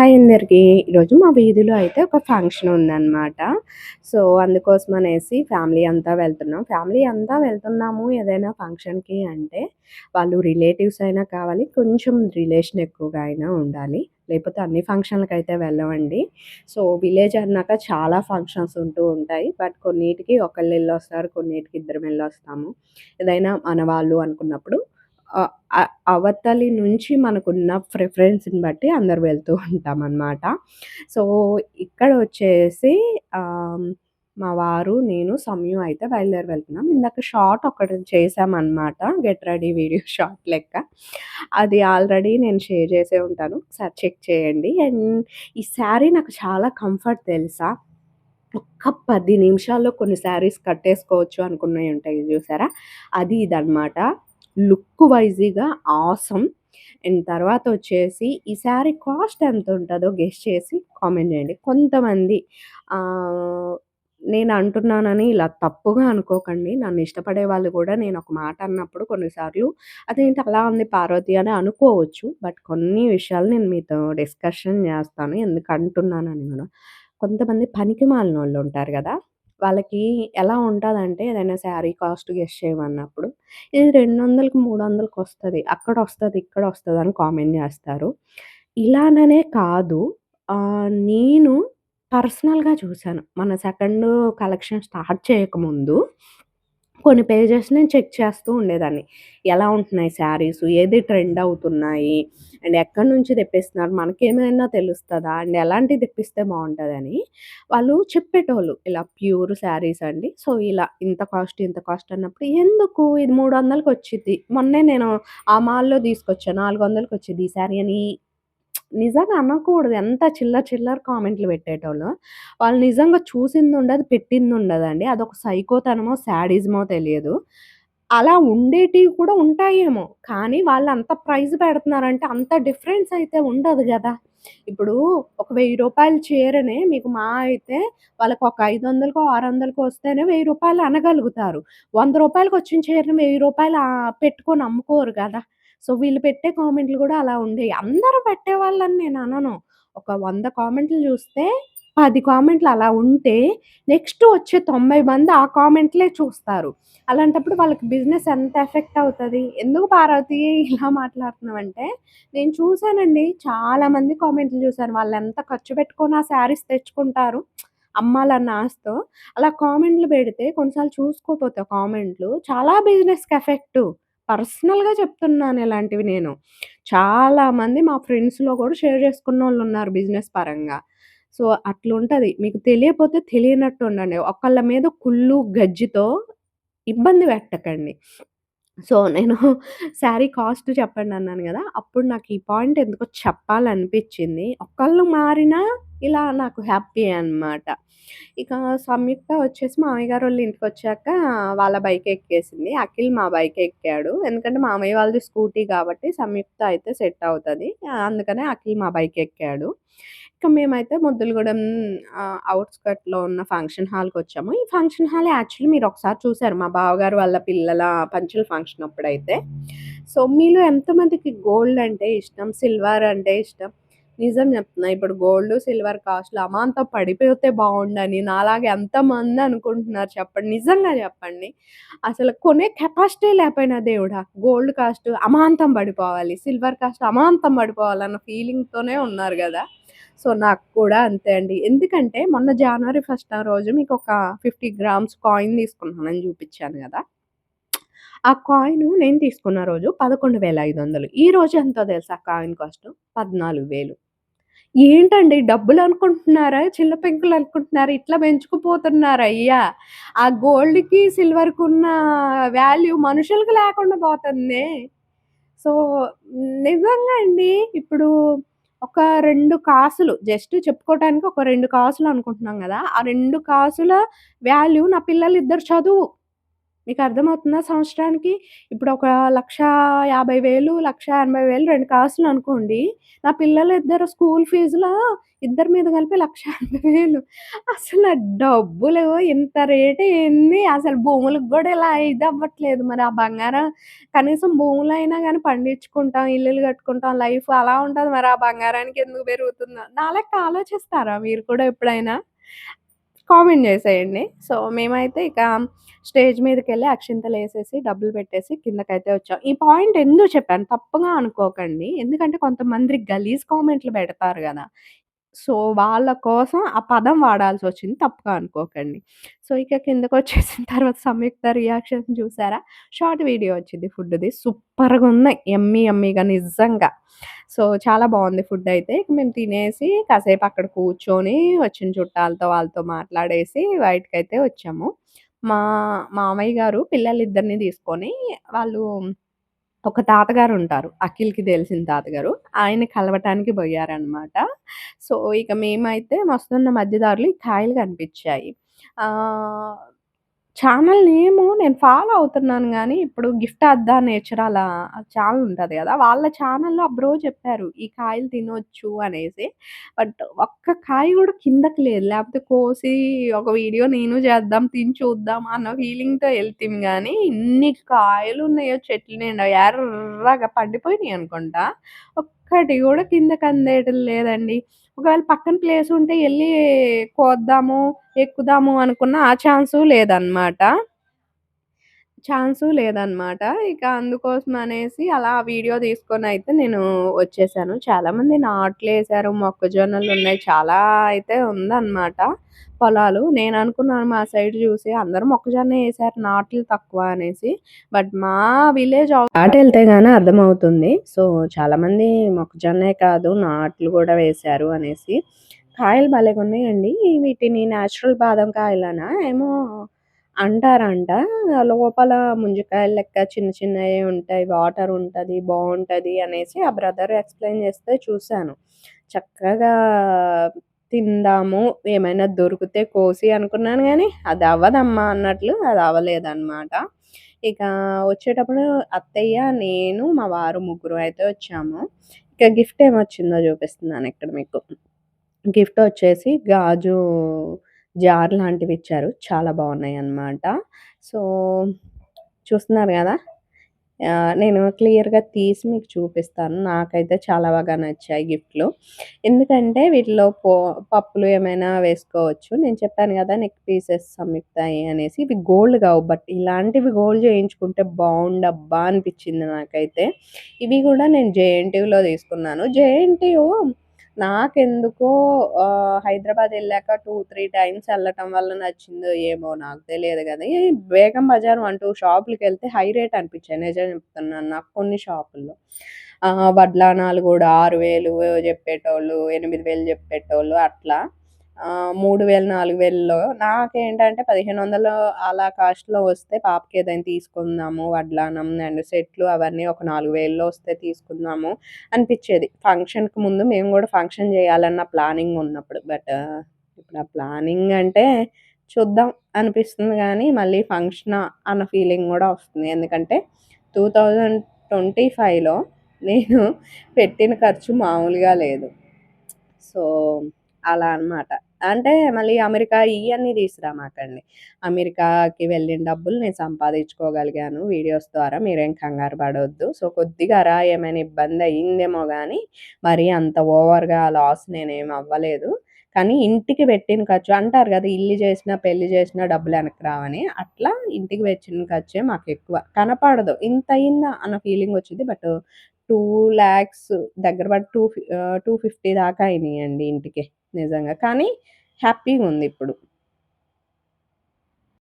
Hi అందరికీ. ఈరోజు మా వీధిలో అయితే ఒక ఫంక్షన్ ఉందన్నమాట సో, అందుకోసం అనేసి ఫ్యామిలీ అంతా వెళ్తున్నాం. ఫ్యామిలీ అంతా వెళ్తున్నాము ఏదైనా ఫంక్షన్‌కి అంటే, వాళ్ళు రిలేటివ్స్ అయినా కావాలి, కొంచెం రిలేషన్ ఎక్కువగా అయినా ఉండాలి. లేకపోతే అన్ని అయితే వెళ్ళమండి. సో, విలేజ్ అన్నాక చాలా ఫంక్షన్స్ ఉంటూ ఉంటాయి. బట్ కొన్నిటికి ఒకళ్ళు ఎళ్ళొస్తారు, కొన్నిటికి ఇద్దరం ఎళ్ళొస్తాము. ఏదైనా మన వాళ్ళు అనుకున్నప్పుడు అవతలి నుంచి మనకున్న ప్రిఫరెన్స్‌ని బట్టి అందరు వెళ్తూ ఉంటాం అన్నమాట సో, ఇక్కడ వచ్చేసి మా వారు, నేను, సమయం అయితే బయలుదేరి వెళ్తున్నాం. ఇందాక షార్ట్ ఒకటి చేసామన్నమాట గెట్ రెడీ వీడియో షార్ట్ లెక్క. అది ఆల్రెడీ నేను షేర్ చేసే ఉంటాను. ఒకసారి చెక్ చేయండి. అండ్ ఈ శారీ నాకు చాలా కంఫర్ట్ తెలుసా? ఒక్క పది నిమిషాల్లో కొన్ని శారీస్ కట్టేసుకోవచ్చు అనుకున్నవి ఉంటాయి చూసారా? అది ఇదనమాట. లుక్ వైజీగా ఆసమ్. అండ్ తర్వాతొచ్చేసి ఈ శారీ కాస్ట్ ఎంత ఉంటుందో గెస్ చేసి కామెంట్ చేయండి. కొంతమంది నేను అంటున్నానని ఇలా తప్పుగా అనుకోకండి. నన్ను ఇష్టపడే వాళ్ళు కూడా నేను ఒక మాట అన్నప్పుడు కొన్నిసార్లు అదేంటి అలా ఉంది పార్వతి అని అనుకోవచ్చు. బట్ కొన్ని విషయాలు నేను మీతో డిస్కషన్ చేస్తాను. ఎందుకు అంటున్నానని కూడా. కొంతమంది పనికిమాలినోళ్ళు ఉంటారు కదా వాళ్ళకి ఎలా ఉంటుందంటే ఏదైనా శారీ కాస్ట్ గెస్ట్ చేయమన్నప్పుడు, ఇది రెండు వందలకు మూడు వందలకి వస్తుంది అక్కడ వస్తుంది ఇక్కడ వస్తుంది అని కామెంట్ చేస్తారు. ఇలాననే కాదు నేను పర్సనల్‌గా చూసాను. మన సెకండ్ కలెక్షన్ స్టార్ట్ చేయకముందు కొన్ని పేజెస్ నేను చెక్ చేస్తూ ఉండేదాన్ని. ఎలా ఉంటున్నాయి శారీస్ ఏది ట్రెండ్ అవుతున్నాయి, అండ్ ఎక్కడి నుంచి తెప్పిస్తున్నారు, మనకేమైనా తెలుస్తుందా అండ్ ఎలాంటివి తెప్పిస్తే బాగుంటుందని వాళ్ళు చెప్పేటోళ్ళు. ఇలా ప్యూర్ శారీస్ అండి. సో, ఇలా ఇంత కాస్ట్, ఇంత కాస్ట్ అన్నప్పుడు ఎందుకు ఇది మూడు వందలకి వచ్చింది మొన్నే నేను ఆ మాల్‌లో తీసుకొచ్చాను నాలుగు వందలకి వచ్చింది ఈ శారీ అని నిజంగా అనకూడదు. ఎంత చిల్లర చిల్లర కామెంట్లు పెట్టేటోళ్ళు. వాళ్ళు నిజంగా చూసింది ఉండదు పెట్టింది ఉండదండి అదొక సైకోతనమో, శాడిజమో తెలియదు. అలా ఉండేటివి కూడా ఉంటాయేమో! కానీ వాళ్ళు అంత ప్రైజ్ పెడుతున్నారంటే అంత డిఫరెన్స్ అయితే ఉండదు కదా ఇప్పుడు ఒక వెయ్యి రూపాయలు చీరనే మీకు మా అయితే వాళ్ళకి ఒక ఐదు వందలకు ఆరు వందలకు వస్తేనే వెయ్యి రూపాయలు అనగలుగుతారు. వంద రూపాయలకు వచ్చిన చీరని వెయ్యి రూపాయలు పెట్టుకొని అమ్ముకోరు కదా సో, వీళ్ళు పెట్టే కామెంట్లు కూడా అలా ఉండేవి అందరూ పెట్టేవాళ్ళని అనను ఒక వంద కామెంట్లు చూస్తే పది కామెంట్లు అలా ఉంటే నెక్స్ట్ వచ్చే 90 మంది ఆ కామెంట్లే చూస్తారు. అలాంటప్పుడు వాళ్ళకి బిజినెస్ ఎంత ఎఫెక్ట్ అవుతుంది ఎందుకు పార్వతి ఇలా మాట్లాడుతున్నామంటే నేను చూసానండి చాలామంది కామెంట్లు చూసాను. ఎంత ఖర్చు పెట్టుకొని ఆ శారీస్ తెచ్చుకుంటారు. అమ్మాలన్న ఆశతో. అలా కామెంట్లు పెడితే కొన్నిసార్లు చూసుకోకపోతే కామెంట్లు చాలా బిజినెస్‌కి ఎఫెక్టు. పర్సనల్‌గా చెప్తున్నాను ఇలాంటివి నేను. చాలామంది మా ఫ్రెండ్స్‌లో కూడా షేర్ చేసుకున్న వాళ్ళు ఉన్నారు బిజినెస్ పరంగా. సో, అట్లుంటుంది మీకు తెలియపోతే తెలియనట్టు ఉండండి. ఒకళ్ళ మీద కుళ్ళు, గజ్జితో ఇబ్బంది పెట్టకండి. సో, నేను శారీ కాస్ట్ చెప్పండి అన్నాను కదా అప్పుడు నాకు ఈ పాయింట్ ఎందుకో చెప్పాలనిపించింది ఒకళ్ళు మారినా ఇలా నాకు హ్యాపీ అనమాట. ఇక సంయుక్త వచ్చేసి మామయ్య ఇంటికి వచ్చాక వాళ్ళ బైక్ ఎక్కేసింది. అఖిల్ మా బైక్ ఎక్కాడు. ఎందుకంటే మామయ్య వాళ్ళది స్కూటీ కాబట్టి సంయుక్త అయితే సెట్ అవుతుంది అందుకనే అఖిల్ మా బైక్ ఎక్కాడు. ఇక మేమైతే ముద్దులగూడెం అవుట్స్కట్లో ఉన్న ఫంక్షన్ హాల్కి వచ్చాము ఈ ఫంక్షన్ హాల్ యాక్చువల్లీ మీరు ఒకసారి చూసారు మా బావగారు వాళ్ళ పిల్లల పంచుల ఫంక్షన్ అప్పుడైతే. సో, మీలో ఎంతమందికి గోల్డ్ అంటే ఇష్టం? సిల్వర్ అంటే ఇష్టం? నిజం చెప్తున్నా ఇప్పుడు గోల్డ్, సిల్వర్ కాస్ట్‌లు అమాంతం పడిపోతే బాగుండని నాలాగా ఎంతమంది అనుకుంటున్నారు చెప్పండి? నిజంగా చెప్పండి. అసలు కొనే కెపాసిటీ లేకపోయినా దేవుడా! గోల్డ్ కాస్ట్ అమాంతం పడిపోవాలి, సిల్వర్ కాస్ట్ అమాంతం పడిపోవాలన్న ఫీలింగ్‌తోనే ఉన్నారు కదా సో, నాకు కూడా అంతే అండి. ఎందుకంటే మొన్న జనవరి ఫస్ట్ రోజు మీకు ఒక ఫిఫ్టీ గ్రామ్స్ కాయిన్ తీసుకున్నానని చూపించాను కదా ఆ కాయిన్ నేను తీసుకున్న రోజు 11,500 ఈ రోజు ఎంతో తెలుసా కాయిన్ కాస్ట్? 14,000 ఏంటండి డబ్బులు అనుకుంటున్నారా చిల్ల పెంకులు అనుకుంటున్నారా? ఇట్లా పెంచుకుపోతున్నారయ్యా! ఆ గోల్డ్‌కి, సిల్వర్‌కున్న వాల్యూ మనుషులకి లేకుండా పోతుంది సో, నిజంగా అండి. ఇప్పుడు ఒక రెండు కాసులు జస్ట్ చెప్పుకోవటానికి ఒక రెండు కాసులు అనుకుంటున్నాం కదా ఆ రెండు కాసుల వాల్యూ నా పిల్లలు ఇద్దరు చదువు. మీకు అర్థమవుతుందా? సంవత్సరానికి ఇప్పుడు ఒక లక్ష యాభై వేలు లక్ష ఎనభై వేలు రెండు కాసులు అనుకోండి నా పిల్లలు ఇద్దరు స్కూల్ ఫీజులో ఇద్దరి మీద కలిపి లక్ష ఎనభై వేలు అసలు డబ్బులు ఇంత రేట్ ఏంది? అసలు భూములకు కూడా ఇలా ఇది అవ్వట్లేదు మరి ఆ బంగారం కనీసం భూములు అయినా కానీ పండించుకుంటాం, ఇల్లులు కట్టుకుంటాం, లైఫ్ అలా ఉంటుంది మరి ఆ బంగారానికి ఎందుకు పెరుగుతుందో? నా లెక్క ఆలోచిస్తారా మీరు కూడా ఎప్పుడైనా? కామెంట్ చేసేయండి. సో, మేమైతే ఇక స్టేజ్ మీదకి వెళ్ళి అక్షింతలు వేసేసి డబ్బులు పెట్టేసి కిందకైతే వచ్చాం. ఈ పాయింట్ ఎందుకు చెప్పాను తప్పుగా అనుకోకండి. ఎందుకంటే కొంతమంది గలీజ్ కామెంట్లు పెడతారు కదా సో, వాళ్ళ కోసం ఆ పదం వాడాల్సి వచ్చింది తప్పుగా అనుకోకండి. సో, ఇక కిందకొచ్చేసిన తర్వాత సంయుక్త రియాక్షన్ చూసారా? షార్ట్ వీడియో వచ్చింది ఫుడ్‌ది. సూపర్గా ఉన్నాయి ఎమ్మీ ఎమ్మీగా నిజంగా. సో, చాలా బాగుంది ఫుడ్డయితే. ఇక మేము తినేసి కాసేపు అక్కడ కూర్చొని వచ్చిన చుట్టాలతో వాళ్ళతో మాట్లాడేసి బయటికైతే వచ్చాము. మా మామయ్య గారు పిల్లలిద్దరిని తీసుకొని వాళ్ళు ఒక తాతగారుంటారు. అఖిల్‌కి తెలిసిన తాతగారు. ఆయన కలవటానికి పోయారనమాట సో, ఇక మేమైతే మస్తున్న మధ్యదారులు ఈ కాయలు కనిపించాయి ఛానల్ నేము నేను ఫాలో అవుతున్నాను కానీ ఇప్పుడు గిఫ్ట్ అద్దా నేచర్ అలా ఛానల్ ఉంటది కదా వాళ్ళ ఛానల్‌లో అబ్రో చెప్పారు. ఈ కాయలు తినొచ్చు అనేసి. బట్ ఒక్క కాయ కూడా కిందకి లేదు. లేకపోతే కోసి ఒక వీడియో నేను చేద్దాం, తిని చూద్దాం అన్న ఫీలింగ్‌తో వెళ్తాం కానీ ఇన్ని కాయలున్నాయో చెట్లు నేను ఎర్రగా పండిపోయినాయి అనుకుంటా. ఒక్కటి కూడా కిందకి అందేయటం లేదండి. ఒకవేళ పక్కన ప్లేస్ ఉంటే వెళ్ళి కోద్దాము, ఎక్కుదాము అనుకున్న ఆ ఛాన్సు లేదనమాట. ఛాన్సు లేదనమాట. ఇక అందుకోసం అనేసి అలా వీడియో తీసుకొని అయితే నేను వచ్చేసాను. చాలామంది నాట్లు వేశారు మొక్కజొన్నలు ఉన్నాయి చాలా అయితే ఉందన్నమాట పొలాలు. నేను అనుకున్నాను మా సైడ్ చూసి అందరూ మొక్కజొన్న వేసారు నాట్లు తక్కువ అనేసి. బట్ మా విలేజ్ ఆట వెళ్తే గాని అర్థమవుతుంది. సో, చాలామంది మొక్కజొన్నే కాదు నాట్లు కూడా వేశారు అనేసి. కాయలు భలేగా ఉన్నాయండి వీటిని నేచురల్ బాదం కాయలనా ఏమో అంటారంట. లోపల ముంజకాయలు లెక్క చిన్న చిన్నవి ఉంటాయి. వాటర్ ఉంటది. బాగుంటుంది అనేసి ఆ బ్రదర్ ఎక్స్‌ప్లెయిన్ చేస్తే చూశాను చక్కగా తిందాము. ఏమైనా దొరికితే కోసి అనుకున్నాను కానీ అది అవ్వదమ్మా అన్నట్లు అది అవ్వలేదన్నమాట ఇక వచ్చేటప్పుడు అత్తయ్య, నేను, మా వారు ముగ్గురు అయితే వచ్చాము. ఇక గిఫ్ట్ ఏమొచ్చిందో చూపిస్తున్నాను ఇక్కడ మీకు. గిఫ్ట్ వచ్చేసి గాజు జార్ లాంటివి ఇచ్చారు చాలా బాగున్నాయి అన్నమాట సో, చూస్తున్నారు కదా నేను క్లియర్‌గా తీసి మీకు చూపిస్తాను. నాకైతే చాలా బాగా నచ్చాయి గిఫ్ట్‌లు. ఎందుకంటే వీటిలో పో పప్పులు ఏమైనా వేసుకోవచ్చు. నేను చెప్పాను కదా నెక్ పీసెస్ సంయుక్తాయి అనేసి. ఇవి గోల్డ్ కావు బట్ ఇలాంటివి గోల్డ్ చేయించుకుంటే బాగుండబ్బా అనిపించింది నాకైతే. ఇవి కూడా నేను జేఎన్‌టీయూలో తీసుకున్నాను. జేఎన్‌టీయూ నాకెందుకో హైదరాబాద్ వెళ్ళాక టూ త్రీ టైమ్స్ వెళ్ళటం వల్ల నచ్చిందో ఏమో నాకు తెలియదు కదా బేగం బజార్ అంటూ షాపులకి వెళ్తే హై రేట్ అనిపించాయి నిజం చెప్తున్నాను నాకు కొన్ని షాపుల్లో. వడ్లానాలు కూడా ఆరు వేలు చెప్పేటోళ్ళు, 8,000 చెప్పేటోళ్ళు అట్లా. మూడు వేలు నాలుగు వేలలో నాకేంటంటే 1,500 అలా కాస్ట్‌లో వస్తే పాపకి ఏదైనా తీసుకుందాము వడ్లానం అండ్ సెట్లు అవన్నీ ఒక 4,000లో వస్తే తీసుకుందాము అనిపించేది ఫంక్షన్‌కి ముందు మేము కూడా ఫంక్షన్ చేయాలన్న ప్లానింగ్ ఉన్నప్పుడు. బట్ ఇప్పుడు ఆ ప్లానింగ్ అంటే చూద్దాం అనిపిస్తుంది కానీ మళ్ళీ ఫంక్షన్ అన్న ఫీలింగ్ కూడా వస్తుంది. ఎందుకంటే 2025లో నేను పెట్టిన ఖర్చు మామూలుగా లేదు. సో, అలా అనమాట. అంటే మళ్ళీ అమెరికా ఇవన్నీ తీసుకురామాకండి. అమెరికాకి వెళ్ళిన డబ్బులు నేను సంపాదించుకోగలిగాను వీడియోస్ ద్వారా. మీరేం కంగారు పడవద్దు సో, కొద్దిగా రా ఏమైనా ఇబ్బంది అయిందేమో కానీ మరి అంత ఓవర్‌గా లాస్ నేనేం అవ్వలేదు. కానీ ఇంటికి పెట్టిన ఖర్చు అంటారు కదా ఇల్లు చేసినా, పెళ్ళి చేసినా డబ్బులు వెనక్కి రావని. అట్లా ఇంటికి పెట్టిన ఖర్చే మాకెక్కువ. కనపడదు. ఇంత అయిందా అన్న ఫీలింగ్ వచ్చింది బట్ టూ ల్యాక్స్ దగ్గర పడి టూ టూ ఫిఫ్టీ దాకా అయినాయండి ఇంటికి నిజంగా. కానీ హ్యాపీగా ఉంది ఇప్పుడు